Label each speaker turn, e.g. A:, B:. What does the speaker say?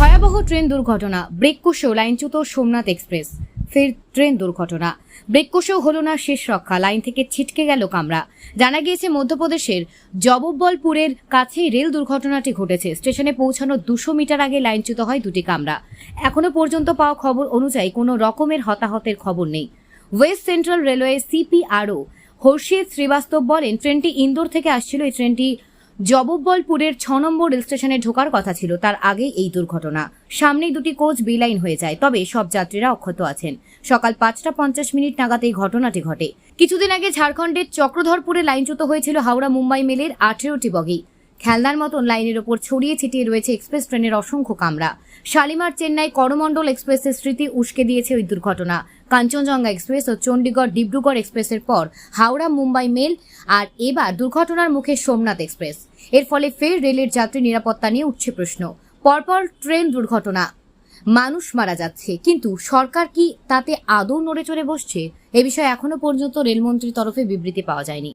A: ভয়াবহ ট্রেন দুর্ঘটনা। ব্রেক লাইনচ্যুত সোমনাথ এক্সপ্রেস। ফের ট্রেন দুর্ঘটনা। ব্রেক হলো না শেষ রক্ষা। লাইন থেকে ছিটকে গেল কামরা। জানা গিয়েছে, মধ্যপ্রদেশের জবব্বলপুরের কাছেই রেল দুর্ঘটনাটি ঘটেছে। স্টেশনে পৌঁছানোর দুশো মিটার আগে লাইনচ্যুত হয় দুটি কামরা। এখনও পর্যন্ত পাওয়া খবর অনুযায়ী কোনো রকমের হতাহতের খবর নেই। West Central railway CPRO Harshit Srivastava বলেন, ট্রেনটি ইন্দোর থেকে আসছিল। এই ট্রেনটি জবব্বলপুরের ছ নম্বর রেল স্টেশনে ঢোকার কথা ছিল, তার আগেই এই দুর্ঘটনা। সামনেই দুটি কোচ বেলাইন হয়ে যায়, তবে সব যাত্রীরা অক্ষত আছেন। সকাল পাঁচটা পঞ্চাশ মিনিট নাগাদ এই ঘটনাটি ঘটে। কিছুদিন আগে ঝাড়খণ্ডের চক্রধরপুরে লাইনচ্যুত হয়েছিল হাওড়া মুম্বাই মেলের আঠেরোটি বগি। খেলনার মতন লাইনের ওপর ছড়িয়ে ছিটিয়ে রয়েছে এক্সপ্রেস ট্রেনের অসংখ্য কামরা। শালিমার চেন্নাই করমণ্ডল এক্সপ্রেসের স্মৃতি উস্কে দিয়েছে ওই দুর্ঘটনা। কাঞ্চনজঙ্ঘা এক্সপ্রেস ও চণ্ডীগড় ডিব্রুগড় এক্সপ্রেসের পর হাওড়া মুম্বাই মেল আর এবার দুর্ঘটনার মুখে সোমনাথ এক্সপ্রেস। এর ফলে ফের রেলের যাত্রী নিরাপত্তা নিয়ে উঠছে প্রশ্ন। পরপর ট্রেন দুর্ঘটনা। মানুষ মারা যাচ্ছে। কিন্তু সরকার কি তাতে আদৌ নড়ে চড়ে বসছে? এ বিষয়ে এখনও পর্যন্ত রেলমন্ত্রীর তরফে বিবৃতি পাওয়া যায়নি।